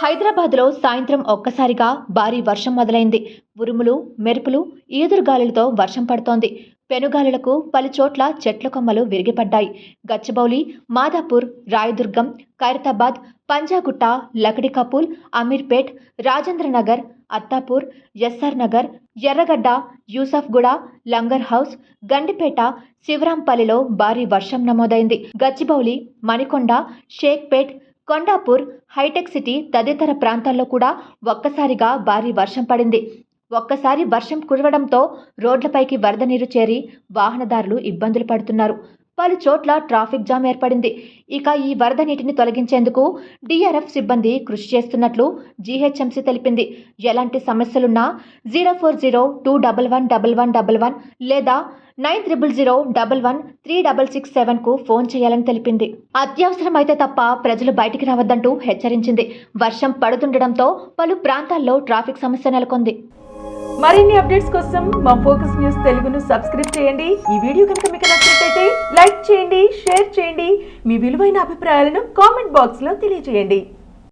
హైదరాబాద్లో సాయంత్రం ఒక్కసారిగా భారీ వర్షం మొదలైంది. ఉరుములు మెరుపులు ఈదురుగాలులతో వర్షం పడుతోంది. పెనుగాలులకు పలు చోట్ల చెట్ల కొమ్మలు విరిగిపడ్డాయి. గచ్చిబౌలి మాదాపూర్ రాయదుర్గం ఖైరతాబాద్ పంజాగుట్ట లకడికపూల్ అమీర్పేట్ రాజేంద్రనగర్ అత్తాపూర్ ఎస్ఆర్ నగర్ ఎర్రగడ్డ యూసఫ్గూడ లంగర్ హౌస్ గండిపేట శివరాంపల్లిలో భారీ వర్షం నమోదైంది. గచ్చిబౌలి మణికొండ షేక్పేట్ కొండాపూర్ హైటెక్ సిటీ తదితర ప్రాంతాల్లో కూడా ఒక్కసారిగా భారీ వర్షం పడింది. ఒక్కసారి వర్షం కురవడంతో రోడ్లపైకి వరద నీరు చేరి వాహనదారులు ఇబ్బందులు పడుతున్నారు. పలు చోట్ల ట్రాఫిక్ జామ్ ఏర్పడింది. ఇక ఈ వరద నీటిని తొలగించేందుకు డిఆర్ఎఫ్ సిబ్బంది కృషి చేస్తున్నట్లు జీహెచ్ఎంసీ తెలిపింది. ఎలాంటి సమస్యలున్నా zero four zero two double one double one double one లేదా nine triple zero double one three double six సెవెన్కు phone చేయాలని తెలిపింది. అత్యవసరమైతే తప్ప ప్రజలు బయటికి రావద్దంటూ హెచ్చరించింది. వర్షం పడుతుండటంతో పలు ప్రాంతాల్లో ట్రాఫిక్ సమస్య నెలకొంది. మరిన్ని అప్డేట్స్ కోసం మా ఫోకస్ న్యూస్ తెలుగును సబ్స్క్రైబ్ చేయండి. ఈ వీడియో కనుక మీకు నచ్చినట్లయితే లైక్ చేయండి షేర్ చేయండి. మీ విలువైన అభిప్రాయాలను కామెంట్ బాక్స్లో తెలియజేయండి.